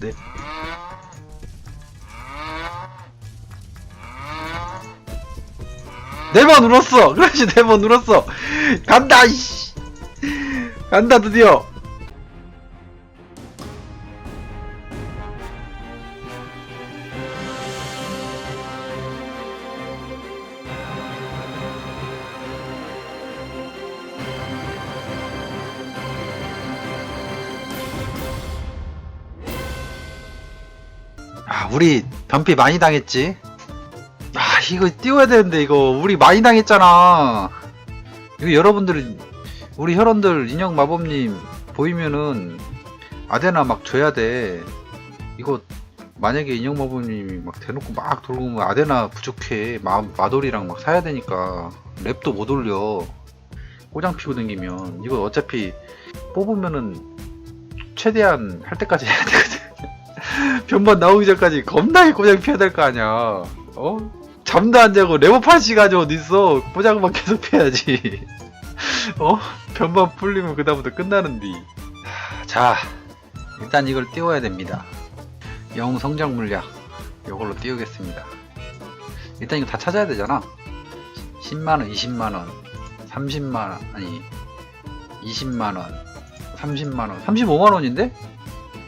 네. 네 번 눌렀어! 그렇지, 네 번 눌렀어! 간다, 이씨! 간다, 드디어! 우리 변피 많이 당했지? 아, 이거 띄워야 되는데, 이거. 우리 많이 당했잖아. 이거 여러분들, 우리 혈원들, 인형 마법님 보이면은, 아데나 막 줘야 돼. 이거, 만약에 인형 마법님이 막 대놓고 막 돌고 오면 아데나 부족해. 마, 마돌이랑 막 사야 되니까. 랩도 못 올려. 꼬장 피고 댕기면. 이거 어차피 뽑으면은, 최대한 할 때까지 해야 되거든. 변반 나오기 전까지 겁나게 고장 피해야 될 거 아니야. 어? 잠도 안 자고 레버판시 가지고 어딨어. 고장만 계속 피해야지. 어? 변반 풀리면 그다음부터 끝나는디. 하, 자, 일단 이걸 띄워야 됩니다. 영 성장 물약. 이걸로 띄우겠습니다. 일단 이거 다 찾아야 되잖아. 10만원, 20만원, 30만원, 아니, 20만원, 30만원, 35만원인데?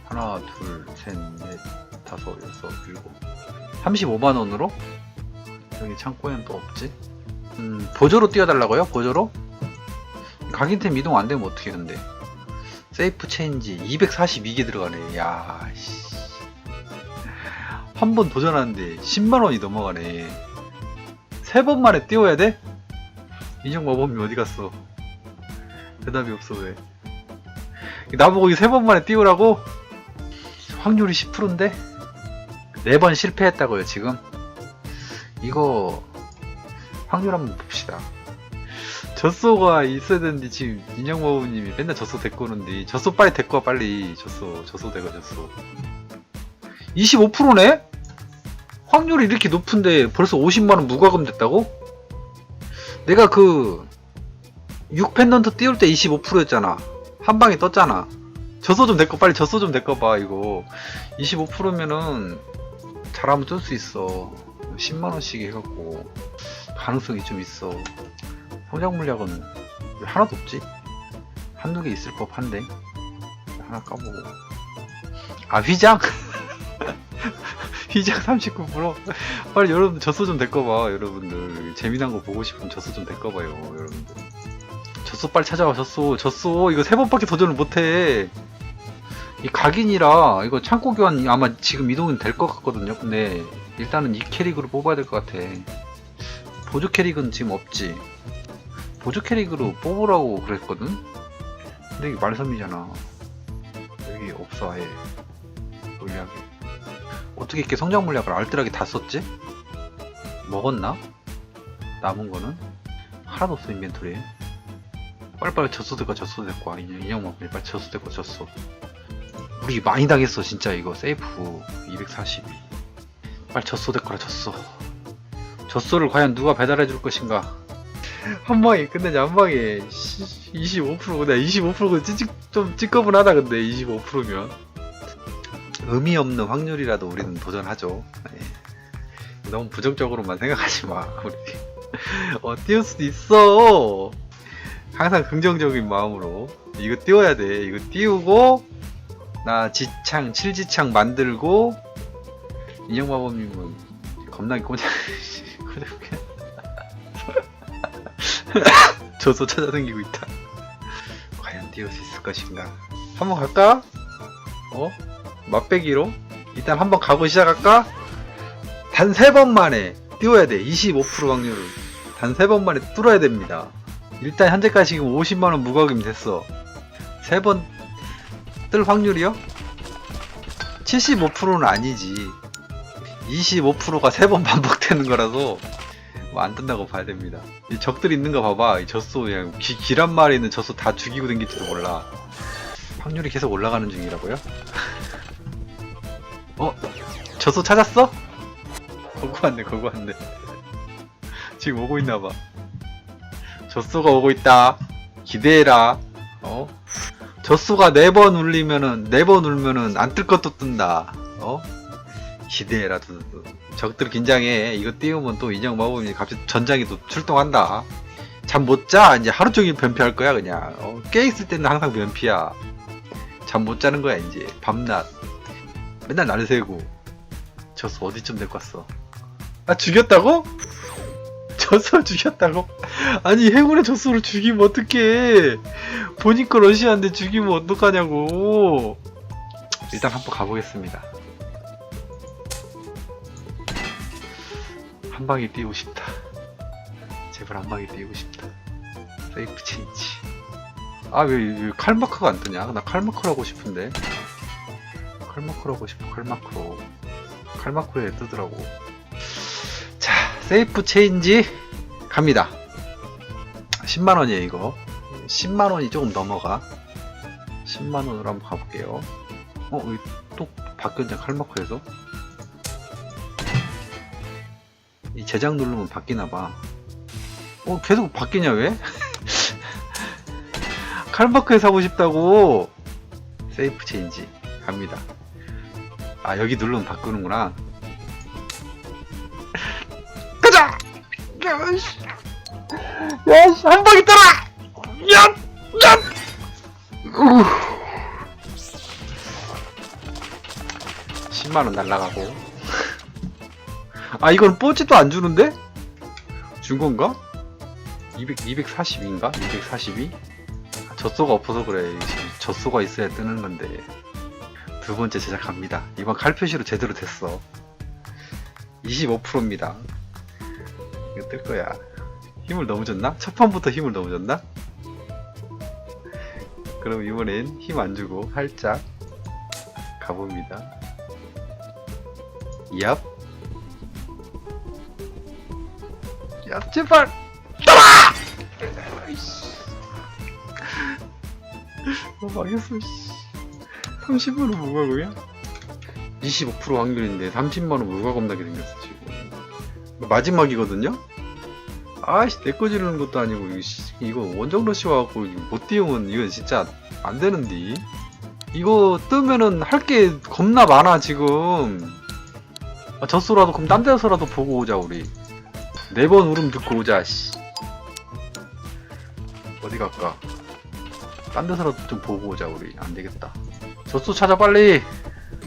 하나, 둘, 셋, 넷, 다섯, 여섯, 일곱. 35만 원으로? 여기 창고에는 또 없지? 음, 보조로 띄워달라고요? 보조로? 각인템 이동 안 되면 어떻게 근데? 세이프 체인지 242개 들어가네. 야, 씨. 한 번 도전하는데 10만 원이 넘어가네. 세 번 만에 띄워야 돼? 인형 마법이 어디 갔어? 대답이 없어 왜? 나보고 이 세 번 만에 띄우라고? 확률이 10%인데? 네번 실패했다고요, 지금? 이거, 확률 한번 봅시다. 젖소가 있어야 되는데, 지금, 인형마부님이 맨날 젖소 데리고 오는데, 젖소 빨리 데리고 와, 빨리. 젖소, 젖소 데가 젖소. 25%네? 확률이 이렇게 높은데, 벌써 50만원 무과금 됐다고? 내가 그, 6펜던트 띄울 때 25%였잖아. 한 방에 떴잖아. 젖소 좀 내꺼 빨리 젖소 좀 내꺼 봐 이거. 25%면은 잘하면 뜰수 있어. 10만원씩 해갖고 가능성이 좀 있어. 성장 물약은 왜 하나도 없지? 한두 개 있을 법한데. 하나 까보고. 아 휘장? 휘장 39% 빨리 여러분들 젖소 좀 데꺼봐 여러분들. 재미난 거 보고 싶으면 젖소 좀 데꺼봐요 여러분들. 젖소 빨리 찾아와 젖소 젖소 이거 세 번밖에 도전을 못해 이 각인이라 이거 창고 교환 아마 지금 이동은 될 것 같거든요. 근데 일단은 이 캐릭으로 뽑아야 될 것 같아. 보조 캐릭은 지금 없지. 보조 캐릭으로 뽑으라고 그랬거든. 근데 이게 말섬이잖아. 여기 없어 아예 물약이. 어떻게 이렇게 성장 물약을 알뜰하게 다 썼지? 먹었나? 남은 거는 하나도 없어 인벤토리에. 빨리빨리 젖소 데가 젖소 데고 와 인형 먹고 빨리 젖소 데고 젖소. 우리 많이 당했어 진짜 이거. 세이프 242 빨리 젖소 데거라 젖소. 젖소를 과연 누가 배달해 줄 것인가? 한 방에 끝내자 한 방에. 25%나 25%가 찌직 좀 찌꺼분하다 근데 25%면. 의미 없는 확률이라도 우리는 도전하죠. 네. 너무 부정적으로만 생각하지 마 우리. 어 띄울 수도 있어. 항상 긍정적인 마음으로. 이거 띄워야 돼. 이거 띄우고 나 지창, 칠지창 만들고 인형마법님은 겁나게 꼬장 저소 찾아다니고 있다. 과연 띄울 수 있을 것인가? 한번 갈까? 어? 맛배기로? 일단 한번 가고 시작할까? 단 세 번 만에 띄워야 돼. 25% 확률을. 단 세 번 만에 뚫어야 됩니다. 일단 현재까지 지금 50만원 무과금 됐어. 세 번 뜰 확률이요? 75%는 아니지. 25%가 세 번 반복되는 거라서 뭐 안 뜬다고 봐야 됩니다. 이 적들 있는 거 봐봐. 이 젖소 그냥 기, 길한 마리 있는 젖소 다 죽이고 댕길지도 몰라. 확률이 계속 올라가는 중이라고요? 어? 젖소 찾았어? 거구 왔네, 거구 왔네. 지금 오고 있나 봐. 젖소가 오고 있다. 기대해라. 어? 젖소가 네 번 울리면은 네 번 울면은 안 뜰 것도 뜬다. 어? 기대해라. 적들 긴장해. 이거 띄우면 또 인형 먹으면 갑자기 전장이 또 출동한다. 잠 못 자. 이제 하루 종일 변피할 거야 그냥. 어, 깨 있을 때는 항상 변피야. 잠 못 자는 거야 이제 밤낮. 맨날 날 새고. 젖소 어디쯤 데리고 왔어? 아 죽였다고? 젖소 죽였다고? 아니 행운의 젖소를 죽이면 어떡해? 보니까 러시아인데 죽이면 어떡하냐고. 일단 한번 가보겠습니다. 한 방에 뛰고 싶다. 제발 한 방에 뛰고 싶다. 세이프 체인지. 아왜 왜 칼마크가 안 뜨냐? 나 칼마크로 하고 싶은데. 칼마크로 하고 싶어 칼마크로. 칼마크로에 뜨더라고. 자 세이프 체인지 갑니다. 10만원이에요 이거. 10만원이 조금 넘어가. 10만원으로 한번 가볼게요. 어? 여기 또 바뀌었냐 칼마크에서? 이 제작 누르면 바뀌나봐. 어 계속 바뀌냐 왜? 칼마크에서 하고 싶다고. 세이프 체인지 갑니다. 아 여기 누르면 바꾸는구나 야 씨 야 씨 한 방에 따라! 야! 야! 우. 10만원 날라가고 아 이건 뽀지도 안 주는데? 준 건가? 200, 242인가? 242? 아, 젖소가 없어서 그래 젖소가 있어야 뜨는 건데 두 번째 제작합니다 이번 칼 표시로 제대로 됐어 25%입니다 뜰 거야 힘을 너무 줬나? 첫 판부터 힘을 너무 줬나? 그럼 이번엔 힘 안 주고 살짝 가봅니다. 얍. 야, 제발! 아이씨. 어, 망했어, 씨. 30만원 무과금이야? 25% 확률인데 30만원 무과금 나게 생겼어, 지금. 마지막이거든요? 아이씨 내꺼 지르는 것도 아니고 이거, 원정 러시 와갖고 못 띄우면 이건 진짜 안 되는데 이거 뜨면은 할 게 겁나 많아 지금. 아, 졌소라도 그럼 딴 데서라도 보고 오자 우리. 네 번 울음 듣고 오자 씨. 어디 갈까? 딴 데서라도 좀 보고 오자 우리. 안 되겠다. 젖소 찾아 빨리.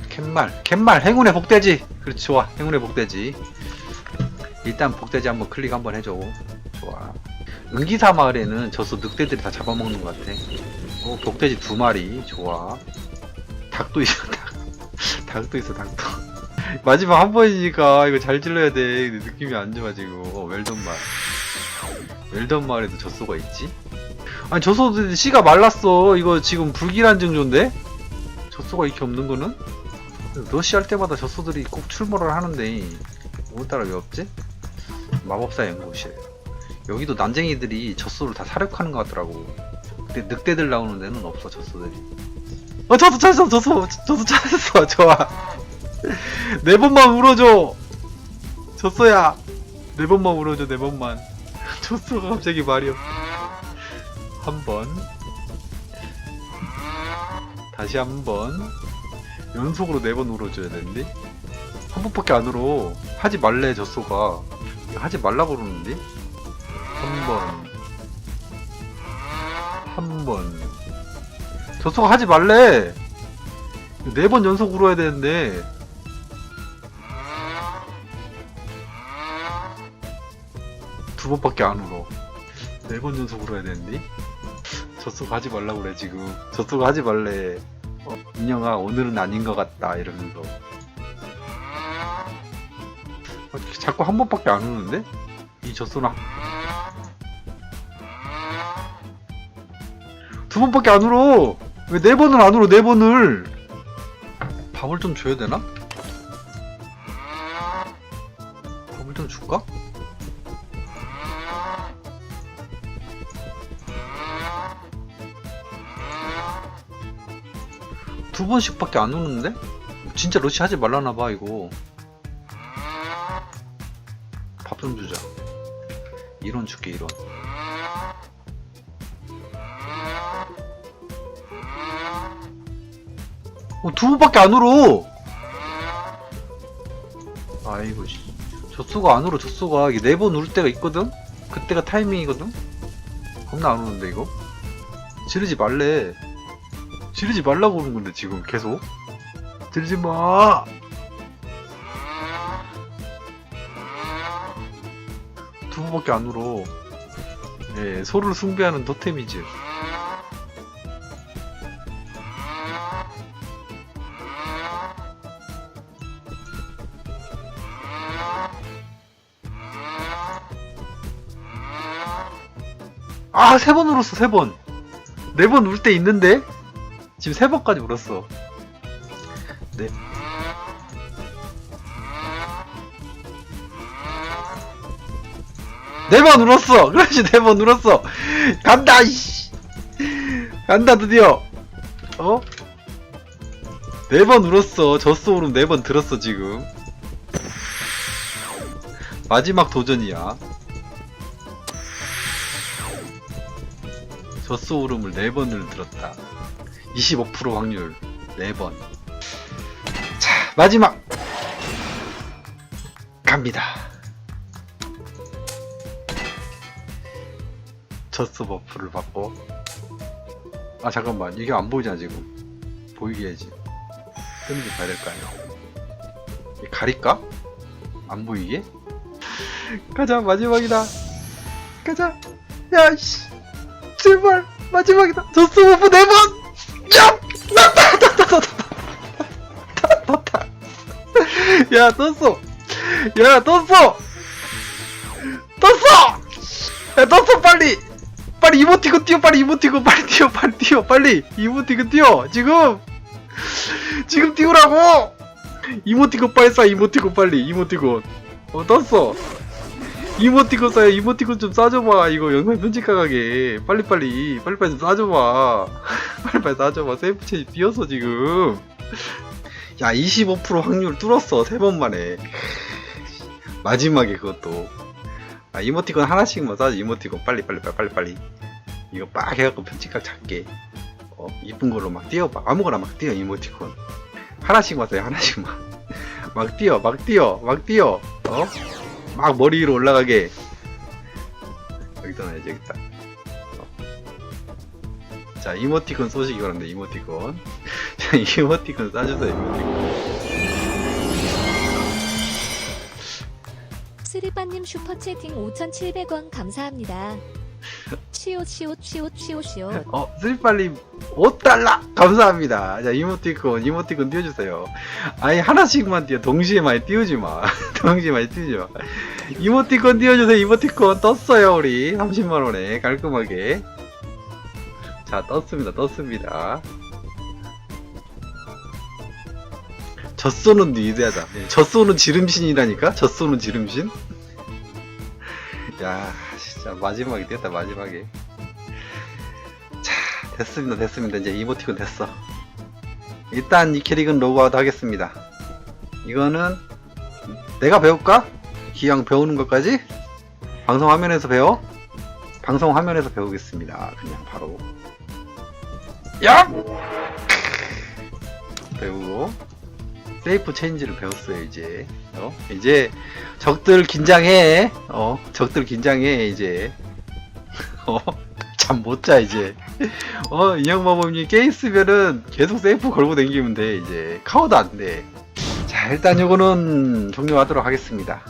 캔말 캔말 행운의 복돼지. 그렇지 좋아. 행운의 복돼지 일단 복돼지 한번 클릭 한번 해줘. 좋아. 은기사 마을에는 저수 늑대들이 다 잡아먹는 것 같아. 오, 복돼지 두 마리. 좋아. 닭도 있어, 닭. 닭도 있어, 닭도. 마지막 한 번이니까 이거 잘 질러야 돼. 느낌이 안 좋아, 지금. 어, 웰던 마을. 웰던 마을에도 젖소가 있지? 아니, 젖소들 씨가 말랐어. 이거 지금 불길한 징조인데? 젖소가 이렇게 없는 거는? 러시 할 때마다 젖소들이 꼭 출몰을 하는데, 오늘따라 왜 없지? 마법사 연구실. 여기도 난쟁이들이 젖소를 다 사륙하는 것 같더라고. 근데 늑대들 나오는 데는 없어 젖소들이. 어 저도 찾았어 젖소 저도 찾았어 좋아. 네 번만 울어줘. 젖소야. 네 번만 울어줘 네 번만. 젖소가 갑자기 말이 없어 한번. 다시 한번. 연속으로 네 번 울어줘야 되는데? 한 번밖에 안 울어. 하지 말래 젖소가 하지 말라고 그러는데? 한 번. 한 번. 저소가 하지 말래! 네 번 연속 울어야 되는데. 두 번밖에 안 울어. 네 번 연속 울어야 되는데? 저소가 하지 말라고 그래, 지금. 저소가 하지 말래. 어, 인형아, 오늘은 아닌 것 같다, 이러면서. 아, 자꾸 한 번밖에 안 오는데? 이 젖소나 두 번밖에 안 울어 왜 네 번을 안 울어 네 번을 밥을 좀 줘야 되나? 밥을 좀 줄까? 두 번씩밖에 안 우는데? 진짜 러시 하지 말라나 봐 이거 밥 좀 주자. 1원 줄게, 1원. 어, 두 번밖에 안 울어. 아이고 씨. 젖소가 안 울어 젖소가. 이게 네 번 울 때가 있거든? 그때가 타이밍이거든? 겁나 안 우는데 이거? 지르지 말래. 지르지 말라고 그러는 건데 지금 계속? 지르지 마 번밖에 안 울어 예 소를 숭배하는 토템이지 아, 세 번 울었어, 세 번. 네 번 울 때 있는데? 지금 세 번까지 울었어. 네. 네 번 울었어! 그렇지, 네 번 울었어! 간다, 이씨! 간다, 드디어! 어? 네 번 울었어. 젖소 울음 네 번 들었어, 지금. 마지막 도전이야. 젖소 울음을 4번을 들었다. 25% 확률 4번. 자, 마지막! 갑니다. 젖소 버프를 받고. 아, 잠깐만. 이게 안 보이잖아, 지금. 보이게 해야지. 뜨는지 봐야 될 거 아니야. 가릴까? 안 보이게? 가자, 마지막이다. 가자. 야, 씨. 제발 마지막이다 저스 오브 네번 야! 났다 났다 났다 났다 야 떴어 야 떴어 떴어 야 떴어 빨리 빨리 이모티콘 뛰어 빨리 이모티콘 빨리 뛰어 빨리 뛰어 빨리. 이모티콘 뛰어 지금. 지금 뛰으라고. 이모티콘 빨리 쏴 이모티콘 빨리 이모티콘. 어 떴어 이모티콘 싸요 이모티콘 좀 싸줘봐. 이거 영상 편집 가가게. 빨리빨리 빨리빨리 좀 싸줘봐. 빨리빨리 싸줘봐. 세이프 체이 비었어 지금. 야 25% 확률 뚫었어 세 번 만에. 마지막에 그것도 아 이모티콘 하나씩만 싸줘 이모티콘 빨리 빨리 빨리 빨리 이거 빡 해갖고 편집각 작게. 어 이쁜 걸로 막 띄워봐 아무거나 막 띄워 이모티콘. 하나씩만 써요 하나씩만 막 띄워 막 띄워 막 띄워. 어? 막 머리 위로 올라가게. 여기다 놔야지 여기다. 어. 자 이모티콘 쏘시기 바랍니다 이모티콘. 자 이모티콘 싸주세요 이모티콘 스리빠님 슈퍼채팅 5,700원 감사합니다. 치오 치오 치오 치오 치오. 어 슬리빨님 5달러 감사합니다. 자 이모티콘 이모티콘 띄워주세요. 아니 하나씩만 띄워. 동시에 많이 띄우지 마. 동시에 많이 띄우지 마. 이모티콘 띄워주세요. 이모티콘 떴어요 우리. 30만원에 깔끔하게. 자 떴습니다. 떴습니다. 젖소는 위대하다. 젖소는 지름신이라니까? 젖소는 지름신 야 진짜 마지막에 됐다 마지막에 자 됐습니다 됐습니다. 이제 이모티콘 됐어. 일단 이 캐릭은 로그아웃 하겠습니다. 이거는 내가 배울까? 기왕 배우는 것까지? 방송 화면에서 배워? 방송 화면에서 배우겠습니다. 그냥 바로. 야! 배우고 세이프 체인지를 배웠어요 이제. 어? 이제 적들 긴장해. 어 적들 긴장해 이제. 어 잠 못 자 이제. 어 인형마법님 게임 쓰면은 계속 세이프 걸고 다니면 돼 이제. 카워도 안돼자 일단 요거는 종료하도록 하겠습니다